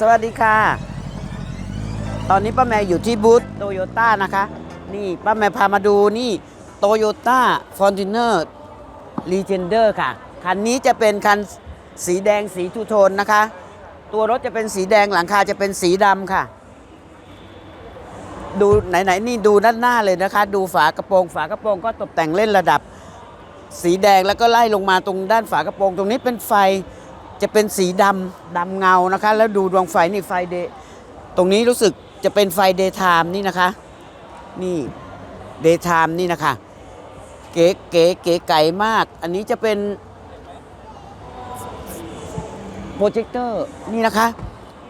สวัสดีค่ะ ตอนนี้ป้าแมวอยู่ที่บูธโตโยต้านะคะ นี่ป้าแมวพามาดูนี่โตโยต้าฟอร์จูเนอร์รีเจนเดอร์ค่ะ คันนี้จะเป็นคันสีแดงสีทูโทนนะคะ ตัวรถจะเป็นสีแดงหลังคาจะเป็นสีดำค่ะ ดูไหนๆนี่ดูด้านหน้าเลยนะคะ ดูฝากระโปรง ฝากระโปรงก็ตกแต่งเล่นระดับ สีแดงแล้วก็ไล่ลงมาตรงด้านฝากระโปรง ตรงนี้เป็นไฟ จะเป็นสีดำดำเงานะคะ แล้วดูดวงไฟนี่ไฟเดย์ตรงนี้รู้สึกจะเป็นไฟเดย์ไทม์นี่นะคะ นี่เดย์ไทม์นี่นะคะ เก๋เก๋เก๋ไก่มาก อันนี้จะเป็นโปรเจคเตอร์นี่นะคะ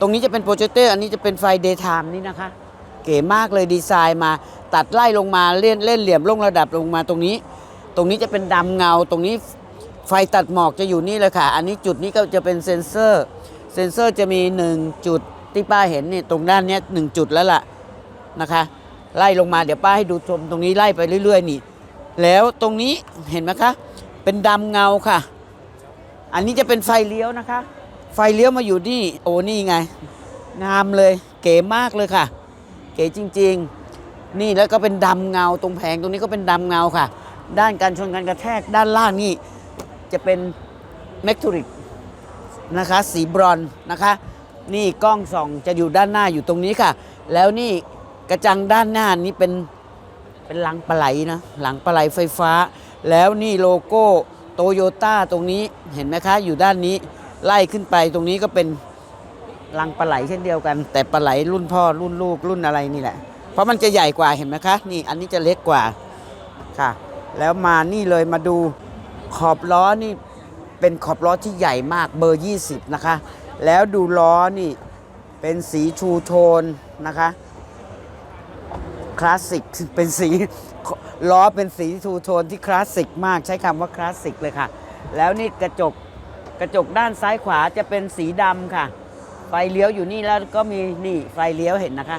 ตรงนี้จะเป็นโปรเจคเตอร์อันนี้จะเป็นไฟเดย์ไทม์นี่นะคะ เก๋มากเลยดีไซน์มา ตัดไล่ลงมาเล่นเล่นเหลี่ยมลงระดับลงมาตรงนี้ ตรงนี้จะเป็นดำเงา ตรงนี้ ไฟตัดหมอกจะอยู่นี่เลยค่ะ อันนี้จุดนี้ก็จะเป็นเซ็นเซอร์ เซ็นเซอร์จะมี 1 จุดที่ป้าเห็นนี่ตรงด้านนี้หนึ่งจุดแล้วล่ะนะคะ ไล่ลงมาเดี๋ยวป้าให้ดูชมตรงนี้ไล่ไปเรื่อย ๆ นี่ แล้วตรงนี้เห็นไหมคะ เป็นดำเงาค่ะ อันนี้จะเป็นไฟเลี้ยวนะคะ ไฟเลี้ยวมาอยู่นี่โอ้นี่ไง งามเลย เก๋มากเลยค่ะ เก๋จริง ๆ นี่แล้วก็เป็นดำเงาตรงแผงตรงนี้ก็เป็นดำเงาค่ะ ด้านการชนกันกระแทกด้านล่างนี่ จะเป็นเมกทูริกนะคะสีบรอนนะคะ นี่กล้องส่องจะอยู่ด้านหน้าอยู่ตรงนี้ค่ะ แล้วนี่กระจังด้านหน้านี้เป็นเป็นลังปลาไหลนะหลังปลาไหลไฟฟ้า แล้วนี่โลโก้โตโยต้าตรงนี้เห็นไหมคะ อยู่ด้านนี้ไล่ขึ้นไปตรงนี้ก็เป็นลังปลาไหลเช่นเดียวกัน แต่ปลาไหลรุ่นพ่อรุ่นลูกรุ่นอะไรนี่แหละ เพราะมันจะใหญ่กว่าเห็นไหมคะ นี่อันนี้จะเล็กกว่าค่ะ แล้วมานี่เลยมาดู ขอบล้อนี่เป็นขอบล้อที่ใหญ่มากเบอร์ 20 นะคะ แล้วดูล้อนี่เป็นสีชูโทนนะคะคลาสสิกเป็นสีล้อเป็นสีทูโทนที่คลาสสิกมากใช้คำว่าคลาสสิกเลยค่ะ แล้วนี่กระจกกระจกด้านซ้ายขวาจะเป็นสีดำค่ะ ไฟเลี้ยวอยู่นี่แล้วก็มีนี่ไฟเลี้ยวเห็นนะคะ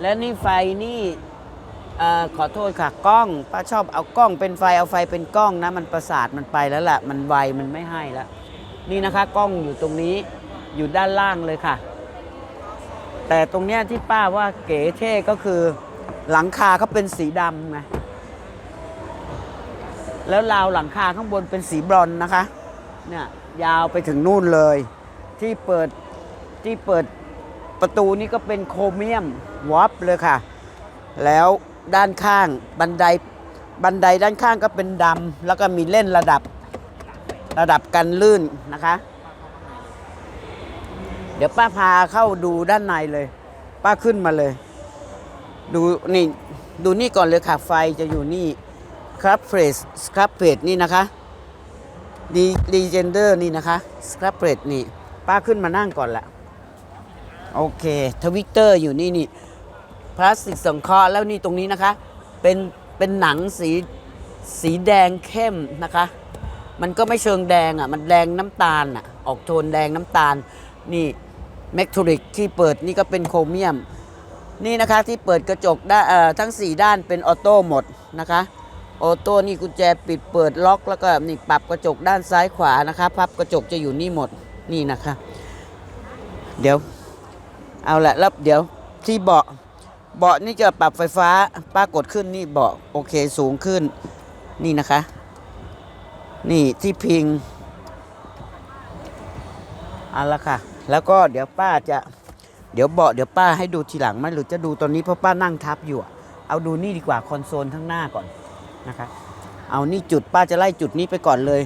แล้วนี่ไฟนี่ ออขอโทษค่ะกล้องป้าชอบเอากล้องเป็นไฟเอาไฟเป็นกล้องนะ มันประสาทมันไปแล้วล่ะ มันไวมันไม่ให้แล้วนี่นะคะ กล้องอยู่ตรงนี้อยู่ด้านล่างเลยค่ะ แต่ตรงเนี้ยที่ป้าว่าเก๋เท่ก็คือหลังคาเขาเป็นสีดำไงแล้วราวหลังคาข้างบนเป็นสีบรอนนะคะเนี่ยยาวไปถึงนู่นเลย ที่เปิดที่เปิดประตูนี่ก็เป็นโครเมียมวอปเลยค่ะ แล้ว ด้านข้างบันไดบันไดด้านข้างก็เป็นดำแล้วก็มีเล่นระดับระดับกันลื่นนะคะ เดี๋ยวป้าพาเข้าดูด้านในเลย ป้าขึ้นมาเลย ดูนี่ดูนี่ก่อนเลยค่ะไฟจะอยู่นี่ครับเฟรสครับเฟรสนี่นะคะดีดีเจนเดอร์นี่นะคะสครับเฟรสนี่ ป้าขึ้นมานั่งก่อนละโอเค ทวิตเตอร์อยู่นี่นี่ พลาสติกสังเคราะห์แล้วนี่ตรงนี้นะคะ เป็นเป็นหนังสีสีแดงเข้มนะคะ มันก็ไม่เชิงแดงอะ มันแดงน้ำตาลอะ ออกโทนแดงน้ำตาล นี่แมกทูริกที่เปิดนี่ก็เป็นโครเมียม นี่นะคะที่เปิดกระจกได้เอ่อทั้ง 4 ด้านเป็นออโต้หมดนะคะออโต้นี่กุญแจปิดเปิดล็อก แล้วก็นี่ปรับกระจกด้านซ้ายขวานะคะพับกระจกจะอยู่นี่หมดนี่นะคะ เดี๋ยว เอาละแล้วเดี๋ยวที่เบาะ เบาะนี่จะปรับไฟฟ้าป้ากดขึ้นนี่เบาะโอเคสูงขึ้นนี่นะคะ นี่ที่พิงเอาละค่ะ แล้วก็เดี๋ยวป้าจะเดี๋ยวเบาะเดี๋ยวป้าให้ดูทีหลังไหมหรือจะดูตอนนี้เพราะป้านั่งทับอยู่อะเอาดูนี่ดีกว่าคอนโซลข้างหน้าก่อนนะคะ เอานี่จุดป้าจะไล่จุดนี้ไปก่อนเลย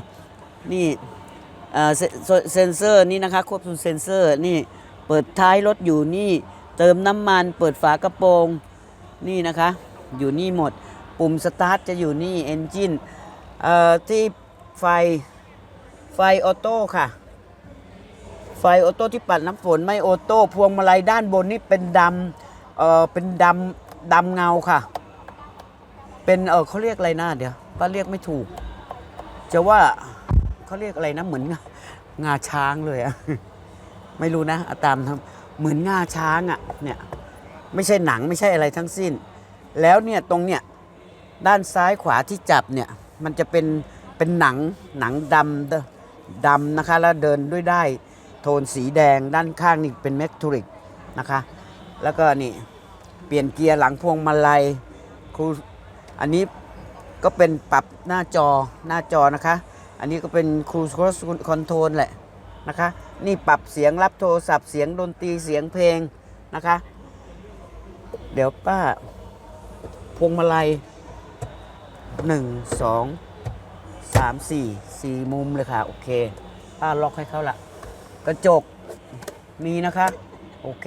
นี่เออเซนเซอร์นี่นะคะควบคุมเซนเซอร์นี่เปิดท้ายรถอยู่นี่ เติมน้ำมันเปิดฝากระโปรงนี่นะคะ อยู่นี่หมด ปุ่มสตาร์ทจะอยู่นี่เอนจินเอ่อที่ไฟไฟออโต้ค่ะ ไฟออโต้ที่ปัดน้ำฝนไม่ออโต้พวงมาลัยด้านบนนี่เป็นดำเออเป็นดำดำเงาค่ะ เป็นเออเขาเรียกอะไรนะเดี๋ยวป้าเรียกไม่ถูก จะว่าเขาเรียกอะไรนะเหมือนงางาช้างเลยอะไม่รู้นะ ตามทำ เหมือนงาช้างอะเนี่ยไม่ใช่หนังไม่ใช่อะไรทั้งสิ้น แล้วเนี่ยตรงเนี่ยด้านซ้ายขวาที่จับเนี่ยมันจะเป็นเป็นหนังหนังดำดำนะคะ แล้วเดินด้วยได้โทนสีแดงด้านข้างนี่เป็นแมกทูริกนะคะ แล้วก็นี่เปลี่ยนเกียร์หลังพวงมาลัยครูอันนี้ก็เป็นปรับหน้าจอหน้าจอนะคะ อันนี้ก็เป็นครูสคอนโทรลแหละนะคะ นี่ปรับเสียงรับโทรศัพท์เสียงดนตรีเสียงเพลงนะคะ เดี๋ยวป้า พวงมาลัยหนึ่งสองสามสี่สี่มุมเลยค่ะ โอเค ป้าล็อกให้เขาละกระจกมีนะคะ โอเค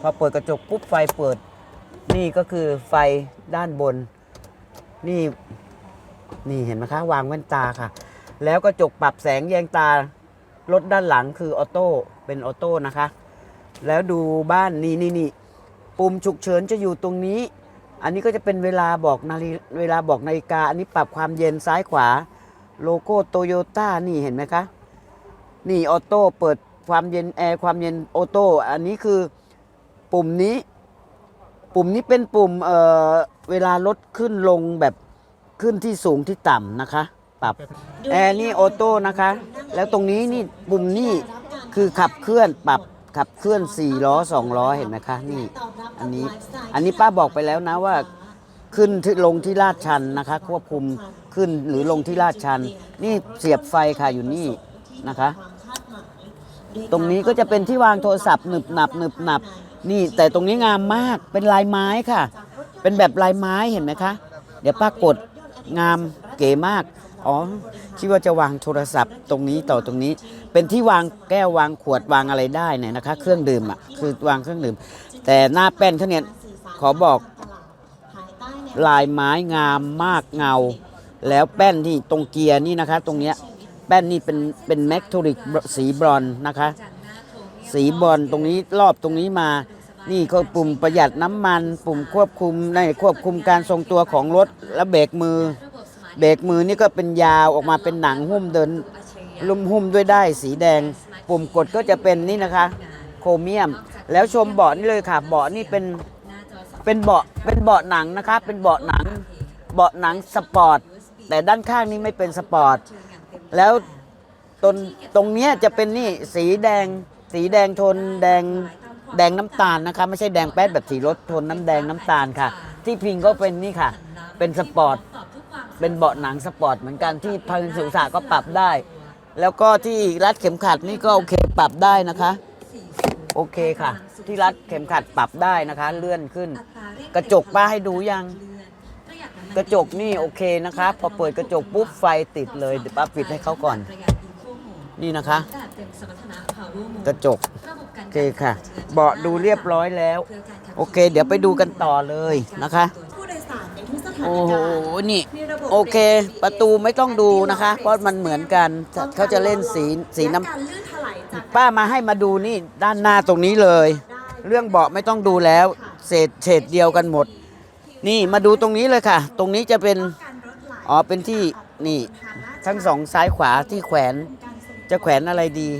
พอเปิดกระจกปุ๊บไฟเปิด นี่ก็คือไฟด้านบน นี่ นี่เห็นไหมคะ วางแว่นตาค่ะ แล้วกระจกปรับแสงแยงตา รถด้านหลังคือออโต้เป็นออโต้นะคะ แล้วดูบ้านนี่นี่นี่ปุ่มฉุกเฉินจะอยู่ตรงนี้ อันนี้ก็จะเป็นเวลาบอกนาฬิเวลาบอกนาฬิกา อันนี้ปรับความเย็นซ้ายขวา โลโก้โตโยต้านี่เห็นไหมคะ นี่ออโต้เปิดความเย็นแอร์ความเย็นออโต้อันนี้คือปุ่มนี้ ปุ่มนี้เป็นปุ่มเอ่อเวลารถขึ้นลงแบบขึ้นที่สูงที่ต่ำนะคะ ปรับแอร์นี่ออโต้นะคะ แล้วตรงนี้นี่ปุ่มนี่คือขับเคลื่อนปรับขับเคลื่อน4ล้อ2ล้อเห็นไหมคะ นี่ อันนี้อันนี้ป้าบอกไปแล้วนะว่าขึ้นที่ลงที่ลาดชันนะคะ ควบคุมขึ้นหรือลงที่ลาดชัน นี่เสียบไฟค่ะอยู่นี่นะคะ ตรงนี้ก็จะเป็นที่วางโทรศัพท์หนึบหนับหนึบหนับ นี่แต่ตรงนี้งามมากเป็นลายไม้ค่ะ เป็นแบบลายไม้เห็นไหมคะ เดี๋ยวป้ากดงามเก๋มาก อ๋อคิดว่าจะวางโทรศัพท์ตรงนี้ต่อตรงนี้ เป็นที่วางแก้ววางขวดวางอะไรได้เนี่ยนะคะ เครื่องดื่มอะคือวางเครื่องดื่ม แต่หน้าแป้นเขาเนี่ยขอบอกลายไม้งามมากเงา แล้วแป้นที่ตรงเกียร์นี่นะคะ ตรงเนี้ยแป้นนี่เป็นเป็นแมกโทริกสีบรอนนะคะ สีบอลตรงนี้รอบตรงนี้มา นี่ก็ปุ่มประหยัดน้ำมัน ปุ่มควบคุมในควบคุมการทรงตัวของรถและเบรกมือ เบรกมือนี่ก็เป็นยาวออกมาเป็นหนังหุ้มเดินลุ่มหุ้มด้วยได้สีแดง ปุ่มกดก็จะเป็นนี่นะคะ โครเมียม แล้วชมเบาะนี่เลยค่ะ เบาะนี่เป็นเป็นเบาะเป็นเบาะหนังนะคะ เป็นเบาะหนัง เบาะหนังสปอร์ตแต่ด้านข้างนี้ไม่เป็นสปอร์ตแล้วตรงตรงเนี้ยจะเป็นนี่สีแดง สีแดงโทนแดงแดงน้ำตาลนะคะ ไม่ใช่แดงแป๊ดแบบสีรถโทนน้ำแดงน้ำตาลค่ะ ที่พิงก็เป็นนี่ค่ะ เป็นสปอร์ต เป็นเบาะหนังสปอร์ตเหมือนกันที่พันสุสาก็ปรับได้ แล้วก็ที่รัดเข็มขัดนี่ก็โอเคปรับได้นะคะ โอเคค่ะ ที่รัดเข็มขัดปรับได้นะคะ เลื่อนขึ้น กระจกป้าให้ดูยังกระจกนี่โอเคนะคะ พอเปิดกระจกปุ๊บไฟติดเลยเดี๋ยวป้าปิดให้เขาก่อน นี่นะคะ กระจกโอเคค่ะ เบาะดูเรียบร้อยแล้ว โอเค เดี๋ยวไปดูกันต่อเลยนะคะ ในทุกสถานโอ้โหการณ์นี่ มีระบบโอเคประตูไม่ต้องดูนะคะ เพราะมันเหมือนกันเขาจะเล่นสีสีน้และการลื่นถลายจากำป้ามาให้มาดูนี่ด้านหน้าตรงนี้เลยเรื่องเบาะไม่ต้องดูแล้วเศษเฉดเดียวกันหมด นี่มาดูตรงนี้เลยค่ะ ตรงนี้จะเป็นการรถไหลอ๋อเป็นที่นี่ ทั้งสองซ้ายขวาที่แขวนจะแขวนอะไรดี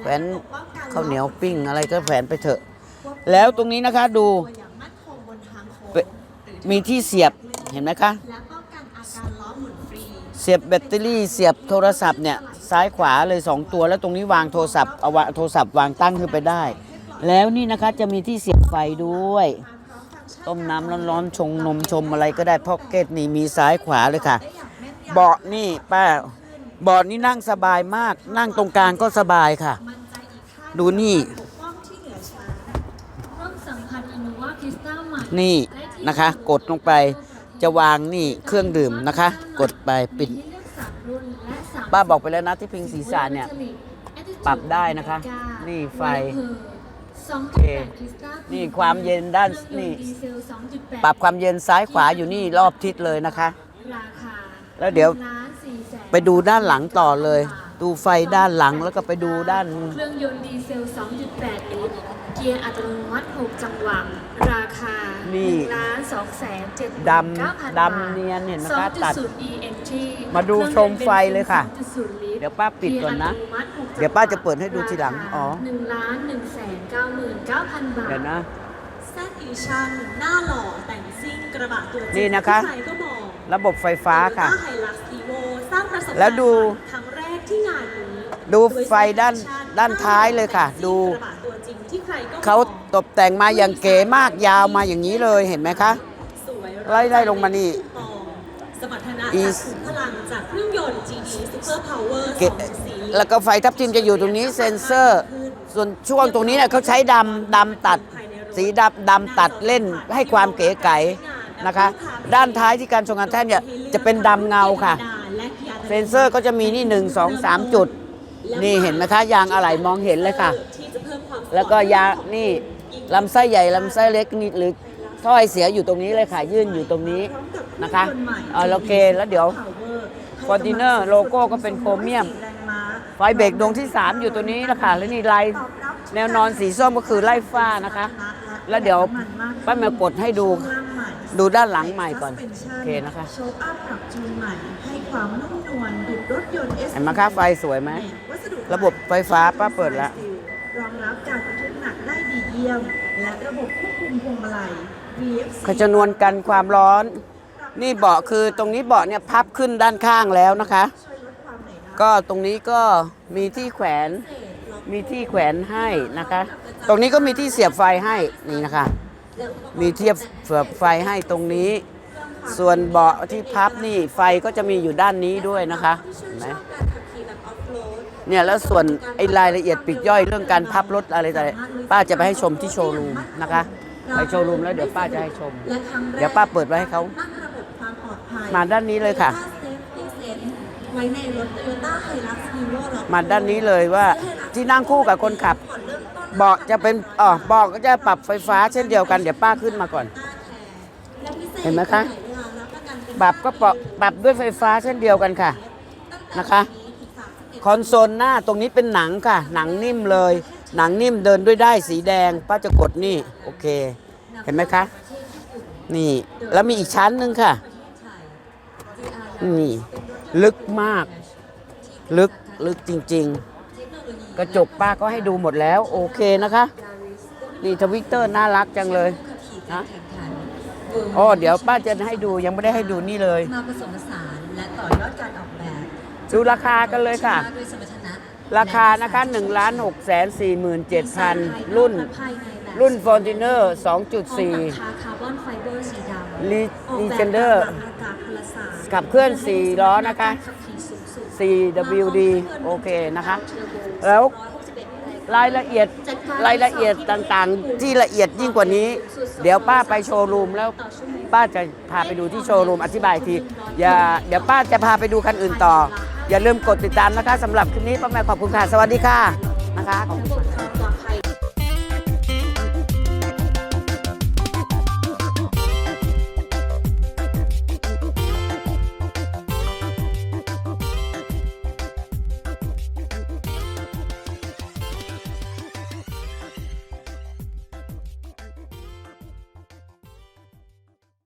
แขวนข้าวเหนียวปิ้งอะไรก็แขวนไปเถอะ แล้วตรงนี้นะคะดูอย่างมั่นคงบนทางโค้งเป็นมีที่เสียบ เห็นไหมคะและป้องกันอาการล้อหมุนฟรีเสียบแบตเตอรี่เสียบโทรศัพท์เนี่ยซ้ายขวาเลย 2 ตัวแล้วตรงนี้วางโทรศัพท์เอาวางโทรศัพท์วางตั้งขึ้นไปได้ แล้วนี่นะคะจะมีที่เสียบไฟด้วย ต้มน้ำร้อนๆชงนมชมอะไรก็ได้พ็อกเก็ตนี่มีซ้ายขวาเลยค่ะ เบาะนี่ป้าเบาะนี่นั่งสบายมาก นั่งตรงกลางก็สบายค่ะมั่นใจอีกข้างดูนี่ปกป้องที่เหนือชั้นร่วมสัมผัสอินโนวาคริสตัลใหม่นี่นะคะ กดลงไป จะวางนี่เครื่องดื่มนะคะ กดไปปิด ป้าบอกไปแล้วนะที่พิงศีรษะเนี่ย ปรับได้นะคะ นี่ไฟโอเคนี่ความเย็นด้านนี่ปรับความเย็นซ้ายขวาอยู่นี่รอบทิศเลยนะคะ แล้วเดี๋ยวไปดูด้านหลังต่อเลย ดูไฟด้านหลังแล้วก็ไปดูด้าน เครื่องยนต์ดีเซล 2.8 ลิตร เกียร์อัตโนมัติ 6 จังหวะ ราคานี่1ล้าน2แสน7ด9 0 0ำดำเนียนเห็นไหมคะตัด2.0 ENG มาดูชมไฟเลยค่ะ2.0ลิตรเดี๋ยวป้าปิดก่อนนะเกียร์อัตโมัติหกจังหเดี๋ยวป้าจะเปิดให้ดูทีหลังอ๋อหนึ่งล้านหนึ่งแสนเก้าหมื่นเก้าพันบาทเดี๋ยวนะ แซดอีชั่นหน้าหล่อแต่งซิ่งกระบะตัวจริงนี่นะคะใครก็บอกระบบไฟฟ้าค่ะไฮลักซ์อีโวสร้างประสบการณ์แล้วดูครั้งแรกที่งานนี้ดูไฟด้านด้วย Station ด้านท้ายเลยค่ะ ดู ที่ใครก็เขามองตกแต่งมาอย่างเก๋มากยาวมาอย่างนี้เลยเห็นไหมคะ สวยไล่ไล่ลงมานี่มองสมรรถนะอีจากขุมพลังจากเครื่องยนต์ GD Super Power เก๋2.4แล้วก็ไฟทับทิมจะอยู่ตรงนี้เซ็นเซอร์ ส่วนช่วงตรงนี้เนี่ยเขาใช้ดำดำตัด สีดำดำตัดเล่นให้ความเก๋ไก๋นะคะ ด้านท้ายที่การชงงานแท่นเนี่ยจะเป็นดำเงาค่ะ เซ็นเซอร์ก็จะมีนี่หนึ่งสองสามจุด นี่เห็นไหมคะยางอะไหล่มองเห็นเลยค่ะ แล้วก็ยานี่ลำไส้ใหญ่ลำไส้เล็กนี่หรือถ้อยเสียอยู่ตรงนี้เลยค่ะยื่นอยู่ตรงนี้นะคะเออโอเคแล้วเดี๋ยวฟอร์ติเนอร์โลโก้ก็เป็นโครเมียม ไฟเบรกดวงที่ 3 อยู่ตัวนี้นะคะแล้วนี่ลน์แนวนอนสีส้มก็คือไล่ฟ้านะคะ แล้วเดี๋ยวป้าแมวกดให้ดูดูด้านหลังใหม่ก่อน โอเคนะคะโชว์อัพปรับจูนใหม่ให้ความนุ่มนวลดุดรถยนต์ S เห็นไหมคะไฟสวยไหม ระบบไฟฟ้าป้าเปิดแล้ว รองรับการบรรทุหนักได้ดีเยี่ยม และระบบควบคุมพวงมาลัย VFC เขาจะนวลกันความร้อน นี่เบาะคือตรงนี้เบาะเนี่ยพับขึ้นด้านข้างแล้วนะคะ ช่วยลดความเหนื่อยล้าก็ตรงนี้ก็มีที่แขวนมีที่แขวนให้นะคะ ตรงนี้ก็มีที่เสียบไฟให้นี่นะคะมีเทียบเสียบไฟให้ตรงนี้ ส่วนเบาะที่พับนี่ไฟก็จะมีอยู่ด้านนี้ด้วยนะคะเห็นไหม เนี่ยแล้วส่วนไอ้รายละเอียดปลีกย่อยเรื่องการพับรถอะไรต่างๆป้าจะไปให้ชมที่โชว์รูมนะคะไปโชว์รูมแล้วเดี๋ยวป้าจะให้ชม เดี๋ยวป้าเปิดไว้ให้เขามาด้านนี้เลยค่ะมาด้านนี้เลยว่าที่นั่งคู่กับคนขับเบาะจะเป็นอ๋อเบาะก็จะปรับไฟฟ้าเช่นเดียวกันเดี๋ยวป้าขึ้นมาก่อน เห็นไหมคะประกันเป็นปรับก็ปรับปรับด้วยไฟฟ้าเช่นเดียวกันค่ะนะคะ คอนโซลหน้าตรงนี้เป็นหนังค่ะ หนังนิ่มเลย หนังนิ่มเดินด้วยได้สีแดงป้าจะกดนี่ โอเค เห็นไหมคะ นี่ แล้วมีอีกชั้นหนึ่งค่ะ นี่ ลึกมาก ลึกลึกจริง ๆ กระจกป้าก็ให้ดูหมดแล้ว โอเคนะคะ นี่ทวิตเตอร์น่ารักจังเลยนะอ๋อเดี๋ยวป้าจะให้ดูยังไม่ได้ให้ดูนี่เลย มาผสมผสานและต่อยอดการออก ดูราคากันเลยค่ะด้วยสมรรถนะราคานะคะ1 6 4 7 0 0 0 รุ่น รุ่น f o r t u n e r 2.4คาร์บอนไฟเบอร์สีดำ Re- ออกแบบ Legender ตามอากาศพลศาสตร์ ขับเคลื่อน 4 ล้อนะคะขับขี่สูงสุด 4WD โอเคนะคะ แล้วรายละเอียดรายละเอียดต่างๆ ที่ละเอียดยิ่งกว่านี้ เดี๋ยวป้าไปโชว์รูมแล้วป้าจะพาไปดูที่โชว์รูมอธิบายอีกทีอย่าเดี๋ยวป้าจะพาไปดูคันอื่นต่อ อย่าลืมกดติดตามนะคะสำหรับคลิปนี้ป้าแม่ขอบคุณค่ะ สวัสดีค่ะนะคะขอบคุณค่ะ